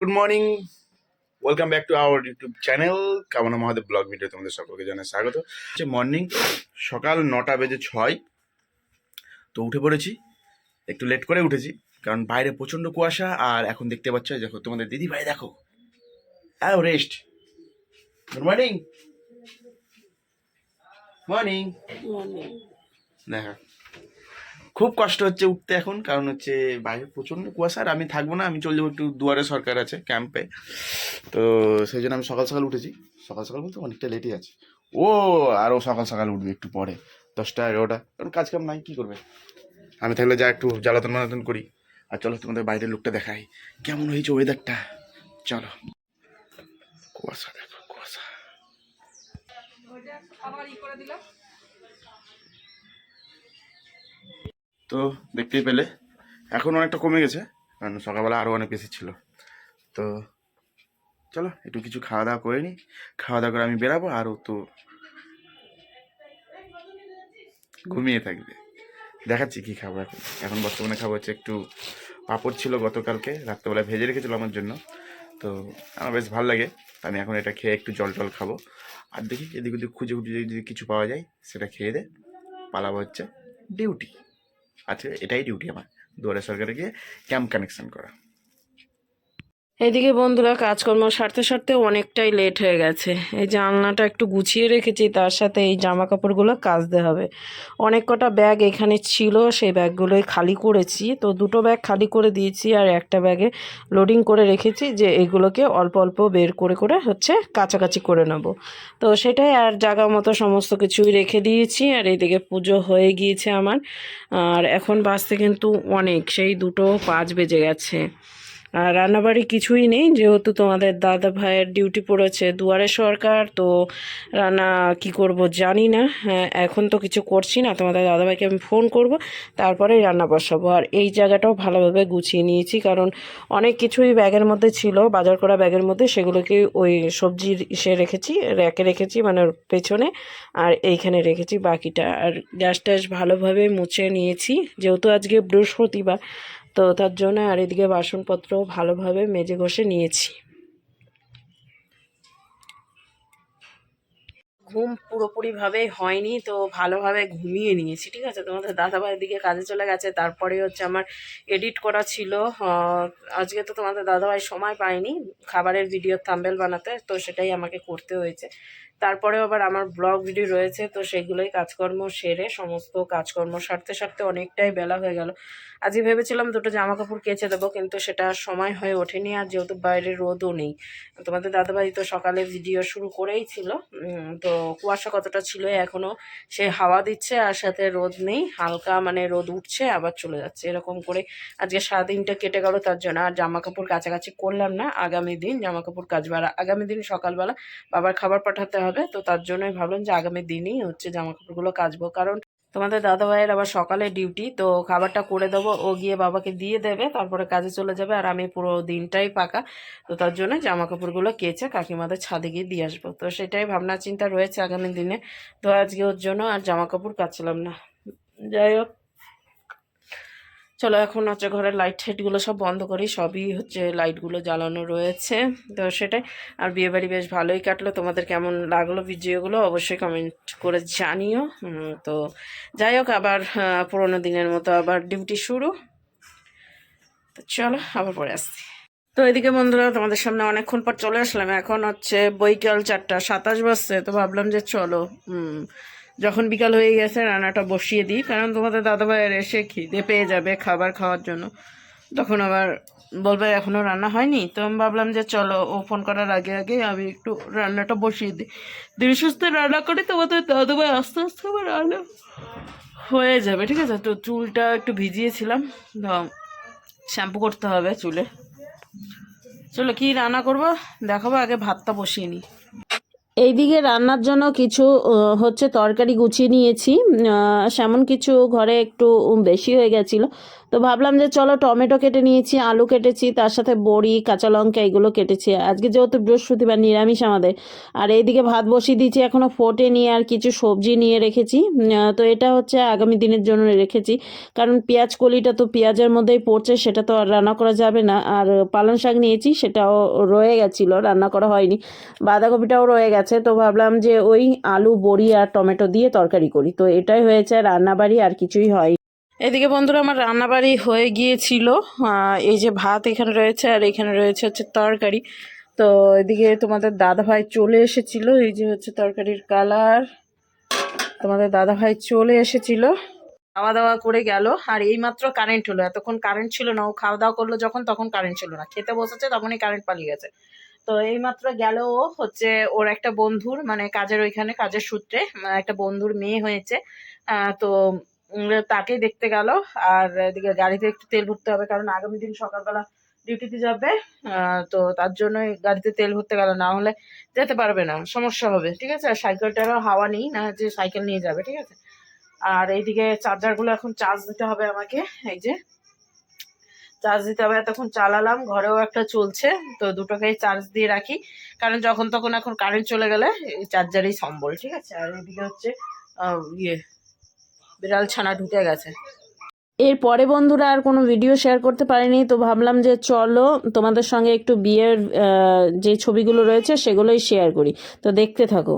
Good morning welcome back to our YouTube channel Kamana Mahadev blog video তোমাদের সকলকে জানাই স্বাগত। হচ্ছে মর্নিং সকাল নটা বেজে ছয়। তো উঠে পড়েছি একটু লেট করে উঠেছি কারণ বাইরে প্রচণ্ড কুয়াশা আর এখন দেখতে পাচ্ছ দেখো তোমাদের দিদি ভাই দেখো। রেস্ট গুড মর্নিং মর্নিং দেখা খুব কষ্ট হচ্ছে উঠতে এখন, কারণ হচ্ছে বাইরে প্রচণ্ড কুয়াশা, আর আমি থাকব না, আমি চলে যাব একটু দুয়ারে সরকার আছে ক্যাম্পে তো সেই জন্য আমি সকাল সকাল উঠেছি। সকাল সকাল বলতে অনেকটা লেটই আছে। ও আরও সকাল সকাল উঠবে একটু পরে, দশটা, এগারোটা। কারণ কাজ কাম নাই, কী করবে? আমি থাকলে যা একটু জ্বালাতন মালাতন করি। আর চলো তোমাদের বাইরের লোকটা দেখাই। কেমন হয়েছে ওয়েদারটা চলো। কুয়াশা, দেখো, কুয়াশা। তো দেখতেই পেলে। এখন অনেকটা কমে গেছে, কারণ সকালবেলা আরও অনেক বেশি ছিল। তো চলো, একটু কিছু খাওয়া দাওয়া করে নিই খাওয়া দাওয়া করে আমি বেরাবো, আর ও তো ঘুমিয়ে থাকবে। দেখাচ্ছি কি খাব এখন। এখন বর্তমানে খাব হচ্ছে একটু পাঁপড় ছিল গতকালকে রাত্রেবেলা ভেজে রেখেছিল আমার জন্য। তো আমার বেশ ভালো লাগে। আমি এখন এটা খেয়ে একটু জল টল খাব। আর দেখি এদিক ওদিক খুঁজে খুঁজে যদি কিছু পাওয়া যায়, সেটা খেয়ে দে। পালাবো হচ্ছে ডিউটি। আচ্ছা এটাই ডিউটি আমার। দুয়ারে সরকারে গিয়ে ক্যাম্প কানেকশন করা। এদিকে বন্ধুরা, কাজকর্ম সারতে সারতে অনেকটাই লেট হয়ে গেছে। এই জানলাটা একটু গুছিয়ে রেখেছি, তার সাথে এই জামা কাপড়গুলো কাচতে হবে। অনেক কটা ব্যাগ এখানে ছিল, সেই ব্যাগগুলোই খালি করেছি। তো দুটো ব্যাগ খালি করে দিয়েছি আর একটা ব্যাগে লোডিং করে রেখেছি যে এগুলোকে অল্প অল্প বের করে করে হচ্ছে কাছাকাছি করে নেব। তো সেটাই আর জায়গা মতো সমস্ত কিছুই রেখে দিয়েছি আর এইদিকে পুজো হয়ে গিয়েছে আমার। আর এখন বাজতে কিন্তু অনেক, সেই দুটো পাঁচ বেজে গেছে। আর রান্নাবাড়ি কিছুই নেই, যেহেতু তোমাদের দাদা ভাইয়ের ডিউটি পড়েছে দুয়ারে সরকার, তো রান্না কি করব জানি না। হ্যাঁ এখন তো কিছু করছি না, তোমাদের দাদাভাইকে আমি ফোন করব, তারপরেই রান্না বসাবো। আর এই জায়গাটাও ভালোভাবে গুছিয়ে নিয়েছি, কারণ অনেক কিছুই ব্যাগের মধ্যে ছিল, বাজার করা ব্যাগের মধ্যে, সেগুলোকে ওই সবজির ইসে রেখেছি, র্যাকে রেখেছি মানে পেছনে, আর এইখানে রেখেছি বাকিটা। আর গ্যাস ট্যাস ভালোভাবে মুছে নিয়েছি, যেহেতু আজকে বৃহস্পতিবার তো তার জন্য আর এদিকে বাসনপত্র ভালোভাবে মেজে ঘষে নিয়েছি। ঘুম পুরোপুরিভাবে হয়নি, তো ভালোভাবে ঘুমিয়ে নিয়েছি, ঠিক আছে? তোমাদের দাদাভাইয়ের দিকে কাজে চলে গেছে, তারপরে হচ্ছে আমার এডিট করা ছিল। আজকে তো তোমাদের দাদাভাই সময় পায়নি, খাবারের ভিডিও থাম্বেল বানাতে, তো সেটাই আমাকে করতে হয়েছে। তারপরেও আবার আমার ব্লগ ভিডিও রয়েছে, তো সেগুলোই কাজকর্ম সেরে সমস্ত কাজকর্ম সারতে সারতে অনেকটাই বেলা হয়ে গেল। আজকে ভেবেছিলাম দুটো জামা কাপড় কেচে দেবো, কিন্তু সেটা সময় হয়ে ওঠেনি, আর যেহেতু বাইরে রোদও নেই। তোমাদের দাদাভাই তো সকালে ভিডিও শুরু করেই ছিল তো কুয়াশা কতটা ছিল এখনও সে হাওয়া দিচ্ছে আর সাথে রোদ নেই, হালকা মানে রোদ উঠছে, আবার চলে যাচ্ছে, এরকম করে। আজকে সারাদিনটা কেটে গেল তার জন্য, আর জামা কাপড় কাছাকাছি করলাম না, আগামী দিন জামা কাপড় কাজ আর আগামী দিন সকালবেলা বাবার খাবার পাঠাতে হবে, তো তার জন্যই ভাবলাম যে আগামী দিনই হচ্ছে জামা কাপড়গুলো কাচবো, কারণ তোমাদের দাদা ভাইয়ের আবার সকালে ডিউটি, তো খাবারটা করে দেবো। ও গিয়ে বাবাকে দিয়ে দেবে, তারপরে কাজে চলে যাবে। আর আমি পুরো দিনটাই পাকা, তো তার জন্য জামা কাপড়গুলো কেচে কাকিমাদের ছাদে গিয়ে দিয়ে আসব। তো সেটাই ভাবনা চিন্তা রয়েছে আগামী দিনে। তো আজকে ওর জন্য আর জামা কাপড় কাচলাম না। যাই হোক চলো এখন হচ্ছে ঘরের লাইট টাইটগুলো সব বন্ধ করি, সবই হচ্ছে লাইটগুলো জ্বালানো রয়েছে। তো সেটাই, আর বিয়েবাড়ি বেশ ভালোই কাটলো। তোমাদের কেমন লাগল ভিডিওগুলো অবশ্যই কমেন্ট করে জানিও। তো যাই হোক, আবার পুরোনো দিনের মতো আবার ডিউটি শুরু। তো চলো, আবার পরে আসছি। তো এদিকে বন্ধুরা, তোমাদের সামনে অনেকক্ষণ পর চলে আসলাম। এখন হচ্ছে বৈকাল চারটা সাতাশ বাজছে, তো ভাবলাম যে চলো যখন বিকাল হয়ে গেছে, রান্নাটা বসিয়ে দিই। কারণ তোমাদের দাদাভাইয়ের এসে খিদে পেয়ে যাবে খাবার খাওয়ার জন্য। তখন আবার বলবে এখনও রান্না হয়নি? তো আমি ভাবলাম যে, চলো, ও ফোন করার আগে আগে আমি একটু রান্নাটা বসিয়ে দিই। ধীরে সুস্থে রান্না করি তোমাদের দাদাভাই আস্তে আস্তে আবার রান্না হয়ে যাবে, ঠিক আছে? তো চুলটা একটু ভিজিয়েছিলাম। শ্যাম্পু করতে হবে চুলে। চলো, কি রান্না করব? দেখাবো, আগে ভাতটা বসিয়ে নিই। এইদিকে রান্নার জন্য কিছু হচ্ছে তরকারি গুছিয়ে নিয়েছি। সেমন কিছু ঘরে একটু বেশি হয়ে গেছিল। তো ভাবলাম যে চলো টমেটো কেটে নিয়েছি, আলু কেটেছি, তার সাথে বড়ি, কাঁচা লঙ্কা এগুলো কেটেছি। আজকে যেহেতু বৃহস্পতিবার, নিরামিষ আমাদের। আর এইদিকে ভাত বসিয়ে দিয়েছি এখনও ফোটে নিয়ে আর কিছু সবজি নিয়ে রেখেছি। তো এটা হচ্ছে আগামী দিনের জন্য রেখেছি। কারণ পেঁয়াজ কলিটা তো পেঁয়াজের মধ্যেই পড়ছে, সেটা তো আর রান্না করা যাবে না। আর পালং শাক নিয়েছি, সেটাও রয়ে গেছিল, রান্না করা হয়নি। বাঁধাকপিটাও রয়ে গেছে, তো ভাবলাম যে ওই আলু, বড়ি আর টমেটো দিয়ে তরকারি করি। তো এটাই হয়েছে, রান্নাবাড়ি আর কিছুই হয় এদিকে বন্ধুরা আমার রান্নাবাড়ি হয়ে গিয়েছিল এই যে ভাত এখানে রয়েছে আর এখানে রয়েছে হচ্ছে তরকারি। তো এদিকে তোমাদের দাদা ভাই চলে এসেছিল, এই যে হচ্ছে তরকারির কালার। তোমাদের দাদা ভাই চলে এসেছিল। খাওয়া দাওয়া করে গেল, আর এইমাত্র কারেন্ট হলো। এতক্ষণ কারেন্ট ছিল না, ও খাওয়া দাওয়া করল যখন, তখন কারেন্ট ছিল না। খেতে বসেছে, তখনই কারেন্ট পালিয়ে গেছে। তো এইমাত্র গেল ও হচ্ছে, ওর একটা বন্ধুর মানে কাজের ওইখানে, কাজের সূত্রে মানে একটা বন্ধুর মেয়ে হয়েছে। তো তাকেই দেখতে গেল। আর এদিকে গাড়িতে একটু তেল ভরতে হবে, কারণ আগামী দিন সকালবেলা ডিউটিতে যাবে। তো তার জন্যই গাড়িতে তেল ভরতে গেল, না হলে যেতে পারবে না, সমস্যা হবে, ঠিক আছে? আর সাইকেলটারও হাওয়া নেই, না যে সাইকেল নিয়ে যাবে, ঠিক আছে? আর এইদিকে চার্জারগুলো এখন চার্জ দিতে হবে আমাকে, এই যে। চার্জ দিতে হবে, এতক্ষণ চালালাম, ঘরেও একটা চলছে, তো দুটোকেই চার্জ দিয়ে রাখি। কারণ যখন তখন এখন কারেন্ট চলে গেলে চার্জারেই সম্বল, ঠিক আছে? আর এদিকে হচ্ছে ইয়ে বিড়াল ছানা ঢুকে গেছে। এর এরপরে বন্ধুরা আর কোনো ভিডিও শেয়ার করতে পারিনি, তো ভাবলাম যে চলো তোমাদের সঙ্গে একটু বিয়ের যে ছবিগুলো রয়েছে সেগুলোই শেয়ার করি। তো দেখতে থাকো।